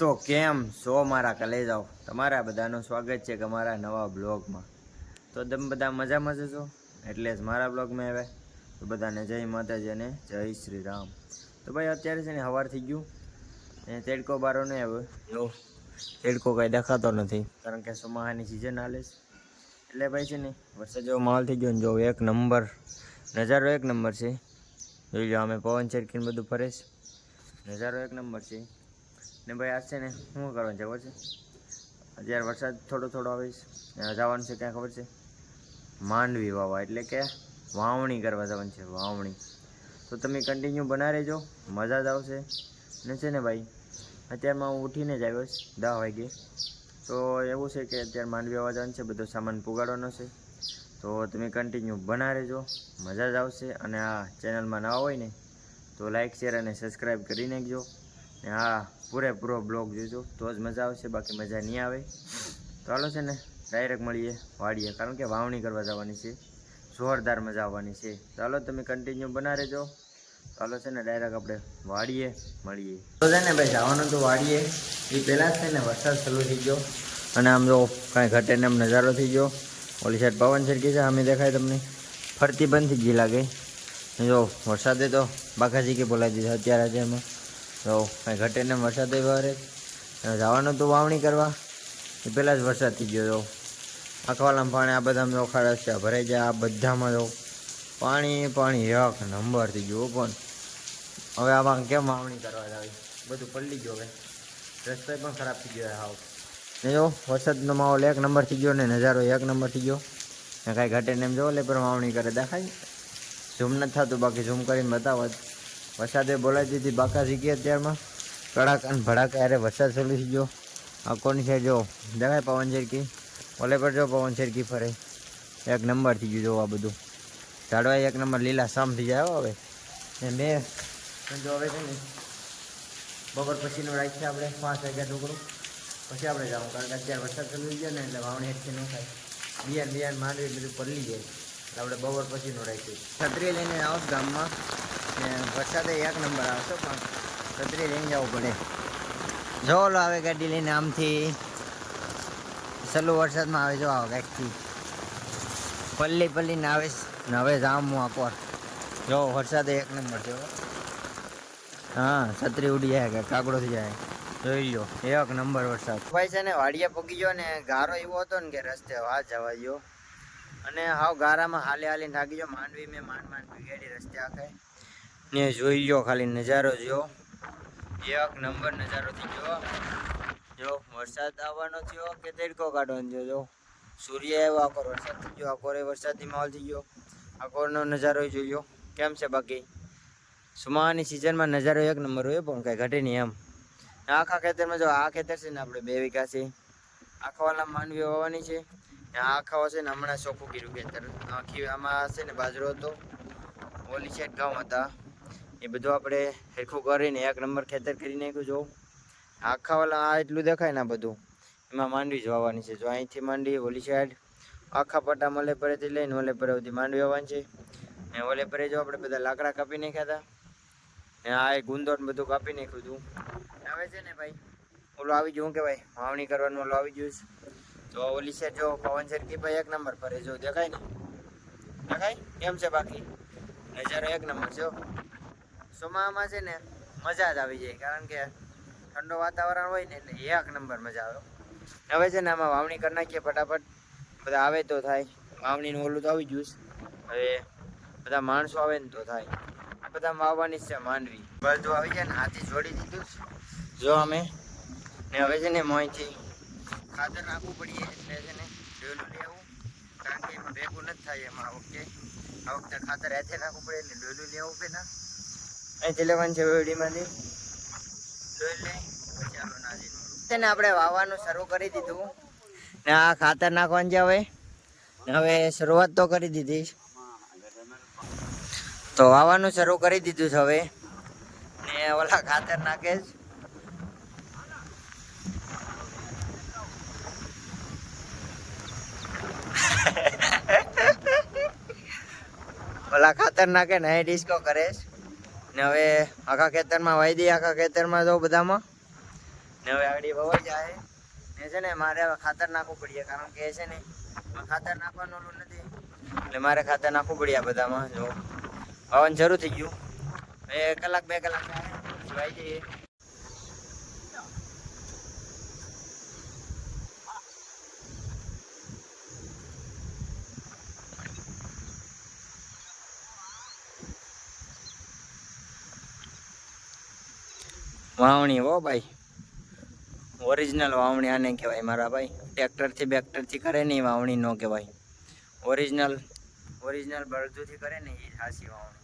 તો કેમ શો મારા કલેજાઓ? તમારા બધાનું સ્વાગત છે કે મારા નવા બ્લોગમાં. તો તમે બધા મજામાં જ છો એટલે જ મારા બ્લોગમાં આવે તો બધાને જય માતાજી અને જય શ્રી રામ. તો ભાઈ અત્યારે છે ને સવાર થઈ ગયું. અને તેડકો બારો નહીં આવ્યો જો તેડકો કાંઈ દેખાતો નથી કારણ કે ચોમાહાની સિઝન હાલે છે. એટલે ભાઈ છે ને વરસાદ જેવો માહોલ થઈ ગયો ને જો એક નંબર નજારો એક નંબર છે. જોઈ લો અમે પવન ચરકીને બધું ફરે છે. નજારો એક નંબર છે. ને ભાઈ આજ છે ને શું કરવાનું છે ખબર છે? અત્યારે વરસાદ થોડો થોડો આવે છે. જવાનું છે ક્યાં ખબર છે? માંડવી વાવા, એટલે કે વાવણી કરવા જવાનું છે, વાવણી. તો તમે કન્ટિન્યુ બના રહેજો, મજા જ આવશે. ને છે ને ભાઈ, અત્યારમાં હું ઉઠીને જ આવ્યો છું, દસ વાગે. તો એવું છે કે અત્યારે માંડવી વાવા જવાનું છે, બધો સામાન પુગાડવાનો છે. તો તમે કન્ટિન્યુ બના રહેજો, મજા જ આવશે. અને આ ચેનલમાં નવા હોય ને, તો લાઇક શેર અને સબસ્ક્રાઈબ કરી નાખજો ને હા, પૂરેપૂરો બ્લોગ જોજો. તો જ મજા આવશે, બાકી મજા નહીં આવે. હાલો છે ને ડાયરેક્ટ મળીએ વાડીએ. કારણ કે વાવણી કરવા જવાની છે. જોરદાર મજા આવવાની છે. હાલો તમે કન્ટિન્યુ બના રહેજો. ચાલો છે ને ડાયરેક્ટ આપણે વાડીએ મળીએ. તો છે ને, ભાઈ, જવાનું તો વાડીએ. એ પહેલાં છે ને, વરસાદ ચાલુ થઈ ગયો. અને આમ જો, કાંઈ ઘટે ને આમ નજારો થઈ ગયો. ઓલી સાઈડ પવન છરકી છે, અમે દેખાય તમને. ફરતી બંધ થઈ ગઈ લાગે. જો, વરસાદે તો બાકાજી કે બોલાવી દીધા, અત્યારે આજે એમાં. તો કાંઈ ઘટે ને વરસાદ વારે જવાનું તો વાવણી કરવા? એ પહેલાં જ વરસાદ થઈ ગયો તો. આખવાલામાં પાણી આ બધામાં ઓખાડા છે ભરાઈ જાય, આ બધામાં જો પાણી પાણી, એક નંબર થઈ ગયું પણ. હવે આમાં કેમ વાવણી કરવા જાવી? બધું પલળી ગયો હવે. રસ્તો પણ ખરાબ થઈ ગયો હાવ. ને જો, વરસાદનો માહોલ એક નંબર થઈ ગયો ને નજારો એક નંબર થઈ ગયો. ને કાંઈ ઘટે ને એમ જો લે પણ વાવણી કરે. દેખાય ઝૂમ નથી થતું, બાકી ઝૂમ કરીને બતાવો. જ. વરસાદે બોલાવી દીધી બાકા શીખી અત્યારમાં. કડાકા અને ભડાકા અરે વરસાદ ચાલુ થઈ ગયો આ કોની છે જો? દેખાય પવન શેરકી ઓલે પર જો પવન શેરકી ફરે. એક નંબર થઈ ગયું, જો, આ બધું. ઝાડવા એક નંબર લીલા સામ થઈ જાય હવે. ને મેં જો હવે છે ને, બપોર પછીનું રાખીએ આપણે, પાંચ વાગ્યા ઢોકરું પછી આપણે જવું કારણ કે અત્યારે વરસાદ ચાલુ ગયો ને, એટલે વાવણી એકથી ન થાય. બિયાર બિયાર માંડવી બધું પલળી જાય. એટલે આપણે બપોર પછીનું રાખીએ છત્રી લઈને આવો ગામમાં. ને વરસાદે એક નંબર આવશે, પણ છત્રી લઈને જવું પડે. જો આવે ગાડી લઈને આમથી. સલું વરસાદમાં આવે, જો આવો કાંઈકથી પલ્લી આવે છે. ને હવે જામ હું આપો જો વરસાદે એક નંબર છે હા. છત્રી ઉડી જાય કે કાગડો થઈ જાય. જોઈ લો એક નંબર વરસાદ. ભાઈ છે ને વાડિયા પગી ગયો ને ગારો એવો હતો ને કે રસ્તે વાત જવા ગયો અને હાવ ગારામાં હાલે હાલી થાકી ગયો. માંડવી મેં માંડ માંડ બિગાડી રસ્તે આખે. ને જોઈ ગયો ખાલી નજારો જો. એક નંબર નજારો થઈ ગયો. જો, વરસાદ આવવાનો થયો કે તડકો કાઢવાનો થયો? જો, સૂર્ય આવ્યો, આખો વરસાદ થઈ ગયો આખોરે વરસાદની માહોલ થઈ ગયો. આખોરનો નજારો જોઈ ગયો કેમ છે બાકી? સુમાવાની સિઝનમાં નજારો એક નંબર હોય, પણ કાંઈ ઘટે નહીં એમ. આખા ખેતરમાં જો, આ ખેતર છે ને આપણે બે વીઘા છે. આખાવાલા માનવી વાવવાની છે. આખા છે ને હમણાં ચોખ્ખું કર્યું ખેતર. આખી આમાં છે ને બાજરો હતો. ઓલી સાઈડ ઘઉં હતા. એ બધું આપણે સરખું કરીને એક નંબર ખેતર કરી નાખ્યું, જો. આખા વાલા આ એટલું દેખાય ને બધું. એમાં માંડવી જ છે. જો અહીંથી માંડવી ઓલી સાઈડ આખા પટ્ટા મલે પરેથી લઈને ઓલે પરે સુધી માંડવી વાવવાની છે. ને ઓલે પરે જો આપણે બધા લાકડા કાપી નાખ્યા હતા. ને આ એ ગુંદો બધું કાપી નાખ્યું હતું. આવે છે ને ભાઈ? ઓલું આવી ગયું કે ભાઈ વાવણી કરવાનું ઓલું આવી ગયું છે. તો ઓલી સાઈડ જો પવન સરકી ભાઈ એક નંબર પર જો દેખાય ને? દેખાય? કેમ છે બાકી? નજારો એક નંબર છે. ચોમાસામાં છે ને મજા જ આવી જાય, કારણ કે ઠંડો વાતાવરણ હોય ને એટલે એક નંબર મજા આવે. હવે છે ને આમાં વાવણી કરી નાખીએ ફટાફટ. બધા આવે તો થાય. વાવણીનું ઓલું તો આવી ગયું. હવે બધા માણસો આવે ને તો થાય. આ બધા વાવવાની છે માંડવી. બધું આવી જાય ને હાથી જોડી દીધું. જો અમે. ને હવે છે ને મોંથી ખાતર નાખવું પડીએ એટલે છે ને ડોલું લેવું કારણ કે એમાં ભેગું નથી થાય એમાં આ વખતે. આ વખતે ખાતર હાથે નાખવું પડે એટલે ડોલું લેવું પેલા અહીંથી લેવાનું છે વેડીમાંથી ડોલ લઈ પછી આલો નાજી છે ને આપણે વાવવાનું શરૂ કરી દીધું. ને આ ખાતર નાખવાનું છે હવે. હવે શરૂઆત તો કરી દીધી તો વાવવાનું શરૂ કરી દીધું છે હવે. ને ઓલા ખાતર નાખે જ ઓલા ખાતર નાખે ને ડિસ્કો કરે છે. ને હવે આખા ખેતરમાં વાઈ દઈએ, આખા ખેતરમાં જો બધામાં. ને હવે આગળ વવાઈ જાય. ને છે ને મારે ખાતર નાખવું પડીએ, કારણ કે છે ને ખાતર નાખવાનું નથી. એટલે મારે ખાતર નાખવું પડ્યા બધામાં, જો. વાવન શરૂ થઈ ગયું. એ કલાક, બે કલાક વાઈ જઈએ વાવણી હો ભાઈ. ઓરિજિનલ વાવણી આને કહેવાય મારા ભાઈ. ટ્રેક્ટરથી બેક્ટરથી કરે ને એ વાવણી ન કહેવાય. ઓરિજિનલ ઓરિજિનલ બળદુથી કરે ને એ સાચી વાવણી.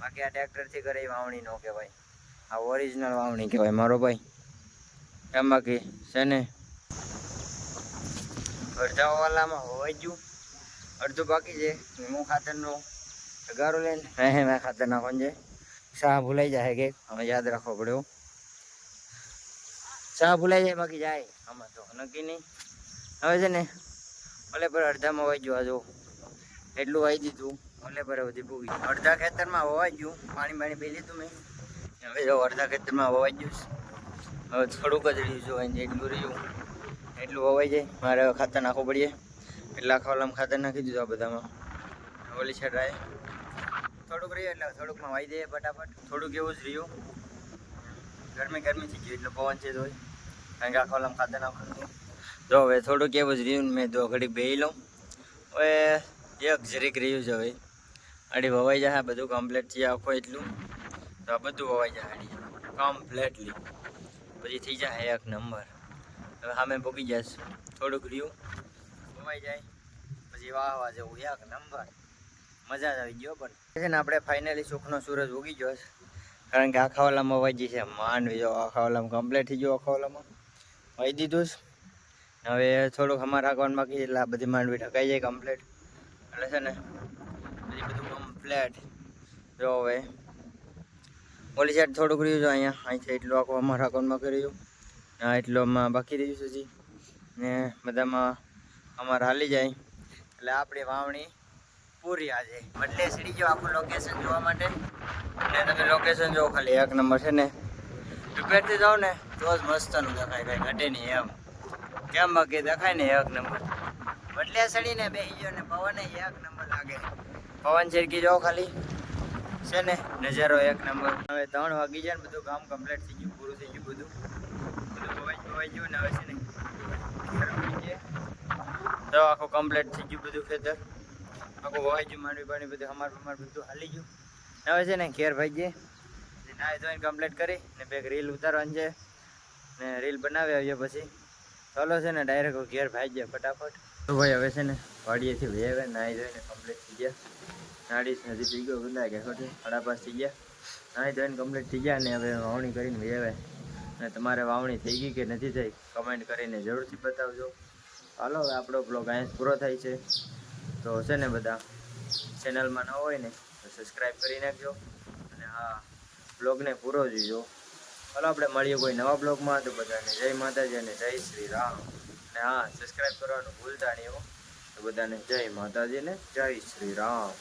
બાકી આ ટ્રેક્ટરથી કરે એ વાવણી ન કહેવાય. આ ઓરિજિનલ વાવણી કહેવાય મારો ભાઈ. એમ બાકી છે ને? અડધા વાલામાં હોવાઈ ગયું. અડધું બાકી છે. હું ખાતરનું ગારો લઈને હે હે, મેં ખાતર નાખવાનું છે. શાહ ભૂલાઈ જાય કે. હવે યાદ રાખવો પડ્યો. શાહ ભૂલાઈ જાય, બાકી જાય. આમાં તો નક્કી નહીં. હવે છે ને, ઓલે પર અડધામાં વાઈ ગયું જો એટલું વાઈ દીધું, ઓલે પર બધી ભૂગી અડધા ખેતરમાં વવાઈ ગયું, પાણી પાણી પી લીધું મેં. હવે જો અડધા ખેતરમાં વવાઈ ગયું હવે થોડુંક જ રહ્યું જો એટલું રહ્યું, એટલું વવાઈ જાય. મારે હવે ખાતર નાખવું પડીએ. એટલે આખા ખાતર નાખી દીધું આ બધામાં. ઓલી રાય. થોડુંક રહ્યું એટલે થોડુંકમાં વાઈ દઈએ ફટાફટ. થોડુંક એવું જ રહ્યું. ગરમી ગરમી થઈ ગયું એટલે પવન છે તોય. કારણ કે આખો ઓલામાં ખાતર નાખવાનું તો હવે થોડુંક એવું જ રહ્યું મેં દો ઘડી બે લઉં. હવે એક જરીક રહ્યું છે હવે. અડી વવાઈ જાય બધું કમ્પ્લેટ છે, આખો એટલું. તો આ બધું વવાઈ જાય અડી કમ્પ્લેટલી પછી થઈ જાય એક નંબર. હવે સામે ભોગી જશે થોડુંક રહ્યું, વવાઈ જાય. પછી વાહ જવું, એક નંબર. મજા જ આવી ગયો પણ. છે ને, આપણે ફાઇનલી સુખનો સૂરજ ઉગી ગયો છે. કારણ કે આખા ઓલામાં વાજી છે. માંડવી જો, આખા વાલામાં કમ્પ્લીટ થઈ ગયો, આખા ઓલામાં. વાઈ દીધું છે. હવે થોડુંક અમારા રાખવાનું બાકી એટલે આ બધી માંડવી ઢકાઈ જાય કમ્પ્લીટ એટલે છે ને પછી બધું કમ્પ્લીટ જો હવે. ઓલી સાઈડ થોડુંક રહ્યું છે અહીંયા. અહીંથી એટલું આખું અમારા અકાઉન્ટમાં કર્યું હા એટલું આમાં બાકી રહ્યું છે ને બધામાં અમારે હાલી જાય. એટલે આપણી વાવણી પૂરી આજે. એટલે સીડી જો આખું લોકેશન જોવા માટે. ને તમે લોકેશન જોવો ખાલી, એક નંબર છે ને. રિપેરથી જાઓ ને, તો જ મસ્તનું દેખાય કાંઈ ઘટે નહીં એમ. કેમ બાકી દેખાય ને એક નંબર. બદલે સડીને બે ગયો ને પવન એક નંબર લાગે. પવન છેડકી જાઓ ખાલી. છે ને, નજારો એક નંબર. હવે ત્રણ વાગી જાય ને, બધું કામ કમ્પ્લીટ થઈ ગયું, પૂરું થઈ ગયું બધું. બધું પવાઈ પવાઈ ગયું ને, હવે છે ને. તો આખું કમ્પ્લીટ થઈ ગયું બધું ખેતર. આખું વવાઈ ગયું માંડવી પાણી બધું અમાર અમાર બધું હાલી ગયું. હવે છે ને ઘેર ભાઈ જે નાહી ધોઈને કમ્પ્લીટ કરી, ને બે રીલ ઉતારવાની છે. ને રીલ બનાવી આવીએ પછી. ચાલો છે ને ડાયરેક્ટ ઘેર ભાઈ જાય ફટાફટ. તો ભાઈ હવે છે ને વાડીએથી ભાઈ આવે નાહી ધોઈને કમ્પ્લીટ થઈ ગયા. નાડી નદી થઈ ગયો ગુંદા ગયા ખોટું. સાડા થઈ ગયા. નાહી ધોઈને કમ્પ્લીટ થઈ ગયા ને હવે વાવણી કરીને ભાઈ આવે અને તમારે વાવણી થઈ ગઈ કે નથી થઈ કમેન્ટ કરીને જરૂરથી બતાવજો. હાલો આપણો બ્લોગ અહીંયા પૂરો થાય છે. તો છે ને બધા ચેનલમાં ન હોય ને, તો સબસ્ક્રાઈબ કરી નાખજો. અને હા બ્લોગને પૂરો જોઈજો ચાલો આપણે મળીએ કોઈ નવા બ્લોગમાં તો બધાને જય માતાજી અને જય શ્રી રામ. અને હા સબસ્ક્રાઈબ કરવાનું ભૂલતા નહીં તો બધાને જય માતાજી ને જય શ્રી રામ.